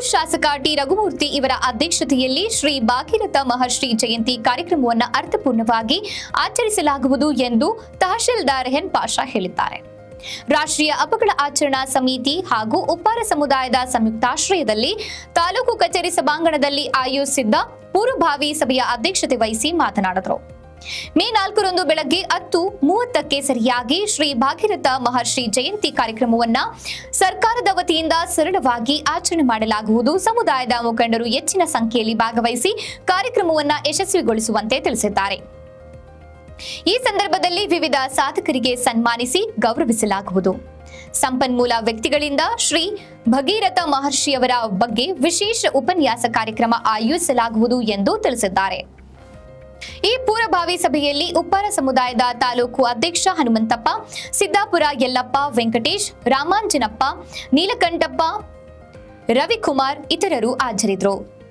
ಶಾಸಕ ಟಿ ರಘುಮೂರ್ತಿ ಇವರ ಅಧ್ಯಕ್ಷತೆಯಲ್ಲಿ ಶ್ರೀ ಭಾಗೀರಥ ಮಹರ್ಷಿ ಜಯಂತಿ ಕಾರ್ಯಕ್ರಮವನ್ನು ಅರ್ಥಪೂರ್ಣವಾಗಿ ಆಚರಿಸಲಾಗುವುದು ಎಂದು ತಹಶೀಲ್ದಾರ್ ಎನ್ ಪಾಷಾ ಹೇಳಿದ್ದಾರೆ. ರಾಷ್ಟ್ರೀಯ ಹಬ್ಬಗಳ ಆಚರಣಾ ಸಮಿತಿ ಹಾಗೂ ಉಪ್ಪಾರ ಸಮುದಾಯದ ಸಂಯುಕ್ತಾಶ್ರಯದಲ್ಲಿ ತಾಲೂಕು ಕಚೇರಿ ಸಭಾಂಗಣದಲ್ಲಿ ಆಯೋಜಿಸಿದ್ದ ಪೂರ್ವಭಾವಿ ಸಭೆಯ ಅಧ್ಯಕ್ಷತೆ ವಹಿಸಿ ಮಾತನಾಡಿದರು. ಮೇ ನಾಲ್ಕರಂದು ಬೆಳಗ್ಗೆ ಹತ್ತು ಮೂವತ್ತಕ್ಕೆ ಸರಿಯಾಗಿ ಶ್ರೀ ಭಾಗೀರಥ ಮಹರ್ಷಿ ಜಯಂತಿ ಕಾರ್ಯಕ್ರಮವನ್ನ ಸರ್ಕಾರದ ವತಿಯಿಂದ ಸರಳವಾಗಿ ಆಚರಣೆ ಮಾಡಲಾಗುವುದು. ಸಮುದಾಯದ ಮುಖಂಡರು ಹೆಚ್ಚಿನ ಸಂಖ್ಯೆಯಲ್ಲಿ ಭಾಗವಹಿಸಿ ಕಾರ್ಯಕ್ರಮವನ್ನು ಯಶಸ್ವಿಗೊಳಿಸುವಂತೆ ತಿಳಿಸಿದ್ದಾರೆ. ಈ ಸಂದರ್ಭದಲ್ಲಿ ವಿವಿಧ ಸಾಧಕರಿಗೆ ಸನ್ಮಾನಿಸಿ ಗೌರವಿಸಲಾಗುವುದು. ಸಂಪನ್ಮೂಲ ವ್ಯಕ್ತಿಗಳಿಂದ ಶ್ರೀ ಭಗೀರಥ ಮಹರ್ಷಿಯವರ ಬಗ್ಗೆ ವಿಶೇಷ ಉಪನ್ಯಾಸ ಕಾರ್ಯಕ್ರಮ ಆಯೋಜಿಸಲಾಗುವುದು ಎಂದು ತಿಳಿಸಿದ್ದಾರೆ. ಈ ಪೂರ್ವಭಾವಿ ಸಭೆಯಲ್ಲಿ ಉಪ್ಪಾರ ಸಮುದಾಯದ ತಾಲೂಕು ಅಧ್ಯಕ್ಷ ಹನುಮಂತಪ್ಪ, ಸಿದ್ದಾಪುರ ಯಲ್ಲಪ್ಪ ವೆಂಕಟೇಶ್, ರಾಮಾಂಜನಪ್ಪ, ನೀಲಕಂಠಪ್ಪ, ರವಿಕುಮಾರ್ ಇತರರು ಹಾಜರಿದ್ದರು.